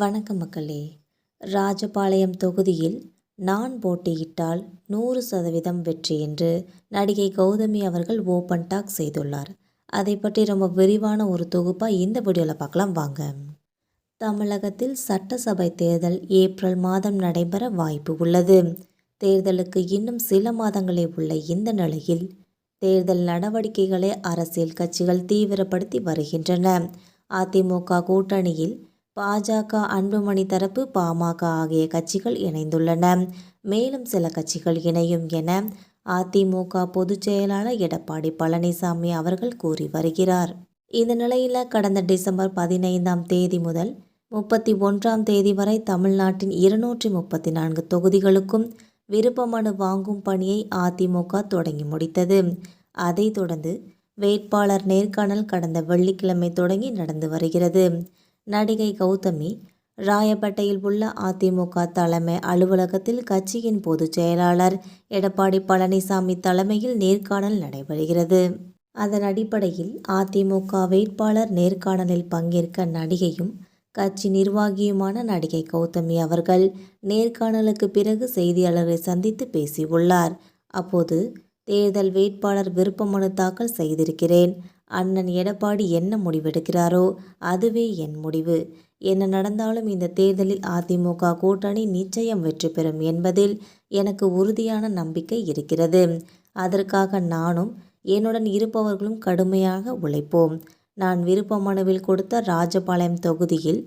வணக்கம் மக்களே. ராஜபாளையம் தொகுதியில் நான் போட்டியிட்டால் நூறு சதவீதம் வெற்றி என்று நடிகை கௌதமி அவர்கள் ஓப்பன் டாக் செய்துள்ளார். அதை பற்றி ரொம்ப விரிவான ஒரு தொகுப்பாக இந்த வீடியோவில் பார்க்கலாம் வாங்க. தமிழகத்தில் சட்டசபை தேர்தல் ஏப்ரல் மாதம் நடைபெற வாய்ப்பு உள்ளது. தேர்தலுக்கு இன்னும் சில மாதங்களே உள்ள இந்த நிலையில் தேர்தல் நடவடிக்கைகளை அரசியல் கட்சிகள் தீவிரப்படுத்தி வருகின்றன. அதிமுக கூட்டணியில் பாஜக அன்புமணி தரப்பு பாமக ஆகிய கட்சிகள் இணைந்துள்ளன. மேலும் சில கட்சிகள் இணையும் என அதிமுக பொதுச் செயலாளர் எடப்பாடி பழனிசாமி அவர்கள் கூறி வருகிறார். இந்த நிலையில் கடந்த டிசம்பர் பதினைந்தாம் தேதி முதல் முப்பத்தி ஒன்றாம் தேதி வரை தமிழ்நாட்டின் இருநூற்றி முப்பத்தி நான்கு தொகுதிகளுக்கும் விருப்ப மனு வாங்கும் பணியை அதிமுக தொடங்கி முடித்தது. அதைத் தொடர்ந்து வேட்பாளர் நேர்காணல் கடந்த வெள்ளிக்கிழமை தொடங்கி நடந்து வருகிறது. நடிகை கௌதமி ராயப்பேட்டையில் உள்ள அதிமுக தலைமை அலுவலகத்தில் கட்சியின் பொதுச் செயலாளர் எடப்பாடி பழனிசாமி தலைமையில் நேர்காணல் நடைபெறுகிறது. அதன் அடிப்படையில் அதிமுக வேட்பாளர் நேர்காணலில் பங்கேற்க நடிகையும் கட்சி நிர்வாகியுமான நடிகை கௌதமி அவர்கள் நேர்காணலுக்கு பிறகு செய்தியாளர்களை சந்தித்து பேசியுள்ளார். அப்போது தேர்தல் வேட்பாளர் விருப்பமனு தாக்கல் செய்திருக்கிறேன். அண்ணன் எடப்பாடி என்ன முடிவெடுக்கிறாரோ அதுவே என் முடிவு. என்ன நடந்தாலும் இந்த தேர்தலில் அதிமுக கூட்டணி நிச்சயம் வெற்றி பெறும் என்பதில் எனக்கு உறுதியான நம்பிக்கை இருக்கிறது. அதற்காக நானும் என்னுடன் இருப்பவர்களும் கடுமையாக உழைப்போம். நான் விருப்ப மனுவில் கொடுத்த ராஜபாளையம் தொகுதியில்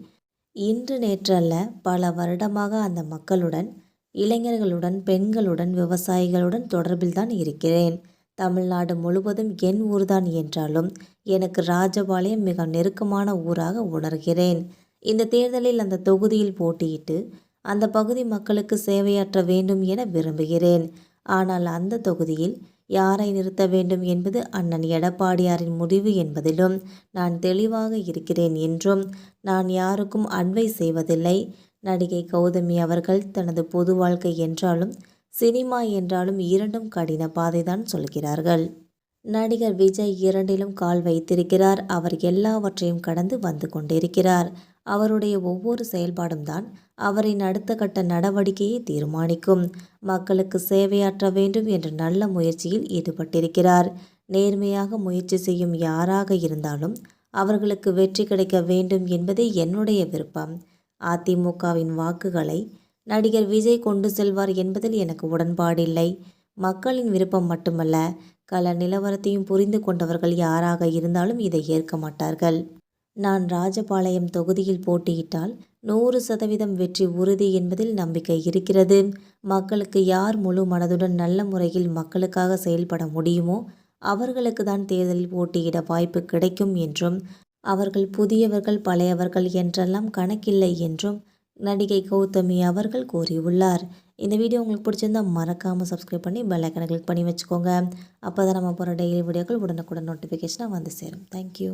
இன்று நேற்றல்ல பல வருடமாக அந்த மக்களுடன் இளைஞர்களுடன் பெண்களுடன் விவசாயிகளுடன் தொடர்பில்தான் இருக்கிறேன். தமிழ்நாடு முழுவதும் என் ஊர்தான் என்றாலும் எனக்கு ராஜபாளையம் மிக நெருக்கமான ஊராக உணர்கிறேன். இந்த தேர்தலில் அந்த தொகுதியில் போட்டியிட்டு அந்த பகுதி மக்களுக்கு சேவையாற்ற வேண்டும் என விரும்புகிறேன். ஆனால் அந்த தொகுதியில் யாரை நிறுத்த வேண்டும் என்பது அண்ணன் எடப்பாடியாரின் முடிவு என்பதிலும் நான் தெளிவாக இருக்கிறேன் என்றும் நான் யாருக்கும் அன்வை செய்வதில்லை. நடிகை கௌதமி அவர்கள் தனது பொது வாழ்க்கை என்றாலும் சினிமா என்றாலும் இரண்டும் கடின பாதைதான் சொல்கிறார்கள். நடிகர் விஜய் இரண்டிலும் கால் வைத்திருக்கிறார். அவர் எல்லாவற்றையும் கடந்து வந்து கொண்டிருக்கிறார். அவருடைய ஒவ்வொரு செயல்பாடும் தான் அவரின் அடுத்த கட்ட நடவடிக்கையை தீர்மானிக்கும். மக்களுக்கு சேவையாற்ற வேண்டும் என்ற நல்ல முயற்சியில் ஈடுபட்டிருக்கிறார். நேர்மையாக முயற்சி செய்யும் யாராக இருந்தாலும் அவர்களுக்கு வெற்றி கிடைக்க வேண்டும் என்பதே என்னுடைய விருப்பம். அதிமுகவின் வாக்குகளை நடிகர் விஜய் கொண்டு செல்வார் என்பதில் எனக்கு உடன்பாடில்லை. மக்களின் விருப்பம் மட்டுமல்ல கல நிலவரத்தையும் புரிந்து கொண்டவர்கள் யாராக இருந்தாலும் இதை ஏற்க மாட்டார்கள். நான் ராஜபாளையம் தொகுதியில் போட்டியிட்டால் நூறு சதவீதம் வெற்றி உறுதி என்பதில் நம்பிக்கை இருக்கிறது. மக்களுக்கு யார் முழு மனதுடன் நல்ல முறையில் மக்களுக்காக செயல்பட முடியுமோ அவர்களுக்கு தான் தேர்தலில் போட்டியிட வாய்ப்பு கிடைக்கும் என்றும் அவர்கள் புதியவர்கள் பழையவர்கள் என்றெல்லாம் கணக்கில்லை என்றும் நடிகை கௌதமி அவர்கள் கூறியுள்ளார். இந்த வீடியோ உங்களுக்கு பிடிச்சிருந்தால் மறக்காமல் சப்ஸ்கிரைப் பண்ணி பெல்லைக்கனை கிளிக் பண்ணி வச்சுக்கோங்க. அப்போ தான் நம்ம போகிற டெய்லி வீடியோக்கள் உடனுக்குடன் நோட்டிஃபிகேஷனாக வந்து சேரும். தேங்க்யூ